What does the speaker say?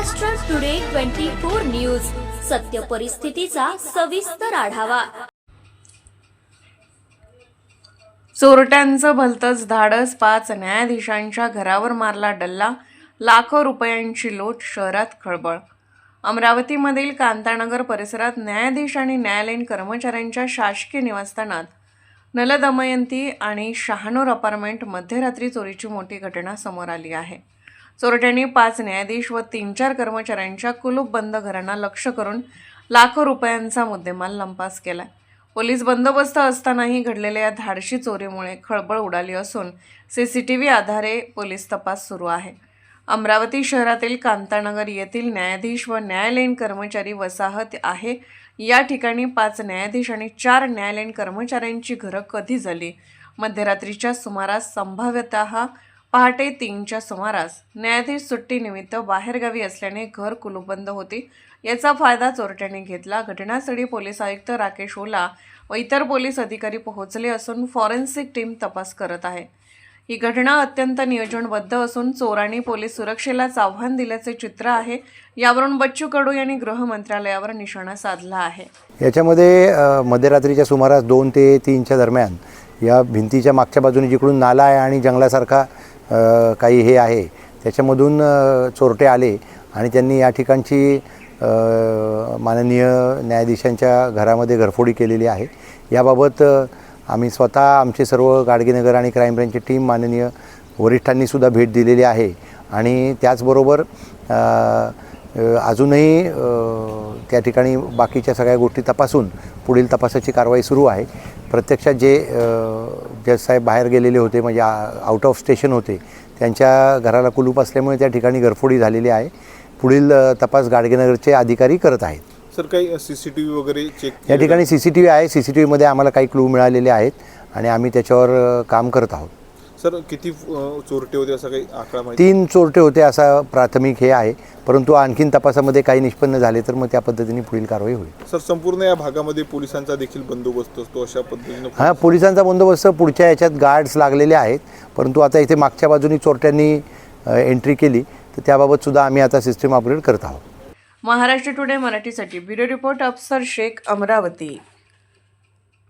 Maharashtra today twenty four news सत्य परिस्थितीचा सविस्तर आढावा. चोरट्यांचं भलतंच धाडस. पाच न्यायाधीशांच्या घरावर मारला डल्ला. लाखो रुपयांची लोट शहरात खळबळ. अमरावतीमधील कांतानगर परिसरात न्यायाधीश आणि न्यायालयीन कर्मचाऱ्यांच्या शासकीय निवासस्थानात नलदमयंती आणि शहानूर अपार्टमेंट मध्यरात्री चोरीची मोठी घटना समोर आली आहे. चोरट्यांनी पाच न्यायाधीश व तीन चार कर्मचाऱ्यांच्या कुलूप बंद घरांना लक्ष करून लाखो रुपयांचा मुद्देमाल लंपास केला पोलीस बंदोबस्त असतानाही घडलेल्या या धाडशी चोरीमुळे खळबळ उडाली असून सी सी टी व्ही आधारे पोलीस तपास सुरू आहे. अमरावती शहरातील कांतानगर येथील न्यायाधीश व न्यायालयीन कर्मचारी वसाहत आहे. या ठिकाणी पाच न्यायाधीश आणि चार न्यायालयीन कर्मचाऱ्यांची घरं कधी झाली मध्यरात्रीच्या सुमारास संभाव्यतः पहाटे तीनच्या सुमारास न्यायाधीश सुट्टीनिमित्त बाहेरगावी असल्याने घर कुलूपबंद होती. याचा फायदा चोरट्यांनी घेतला. घटनास्थळी पोलीस आयुक्त राकेश ओला व इतर पोलीस अधिकारी पोहोचले असून फॉरेन्सिक टीम तपास करत आहे. ही घटना अत्यंत नियोजनबद्ध असून चोरांनी पोलीस सुरक्षेलाच आव्हान दिल्याचे चित्र आहे. यावरून बच्चू कडू यांनी गृह मंत्रालयावर निशाणा साधला आहे. याच्यामध्ये मध्यरात्रीच्या सुमारास दोन ते तीनच्या दरम्यान या भिंतीच्या मागच्या बाजूने जिकडून नाला आहे आणि जंगलासारखा काही हे आहे. त्याच्यामधून चोरटे आले आणि त्यांनी या ठिकाणची माननीय न्यायाधीशांच्या घरामध्ये घरफोडी केलेली आहे. याबाबत आम्ही स्वतः आमचे सर्व गाडगेनगर आणि क्राईम ब्रँचची टीम माननीय वरिष्ठांनीसुद्धा भेट दिलेली आहे. आणि त्याचबरोबर अजूनही त्या ठिकाणी बाकीच्या सगळ्या गोष्टी तपासून पुढील तपासाची कारवाई सुरू आहे. प्रत्यक्षात जे जज साहेब बाहेर गेलेले होते म्हणजे आउट ऑफ स्टेशन होते त्यांच्या घराला कुलूप असल्यामुळे त्या ठिकाणी घरफोडी झालेली आहे. पुढील तपास गाडगेनगरचे अधिकारी करत आहेत. सर काही सी सी टी व्ही वगैरे चेक या ठिकाणी सी सी टी व्ही आहे. सी सी टी व्हीमध्ये आम्हाला काही क्लू मिळालेले आहेत आणि आम्ही त्याच्यावर काम करत आहोत. सर किती चोरटे होते असं काही आकडा माहिती? तीन चोरटे होते असा प्राथमिक हे आहे. परंतु आणखीन तपासामध्ये काही निष्पन्न झाले तर मग त्या पद्धतीने पुढील कारवाई होईल. सर संपूर्ण या भागामध्ये पोलिसांचा देखील बंदोबस्त असतो अशा पद्धतीनं हां पोलिसांचा बंदोबस्त पुढच्या याच्यात गार्ड्स लागलेले आहेत. परंतु आता इथे मागच्या बाजूनी चोरट्यांनी एंट्री केली. तर त्याबाबत सुद्धा आम्ही आता सिस्टीम अपग्रेड करत आहोत. महाराष्ट्र टुडे मराठीसाठी ब्युरो रिपोर्ट अफसर शेख अमरावती.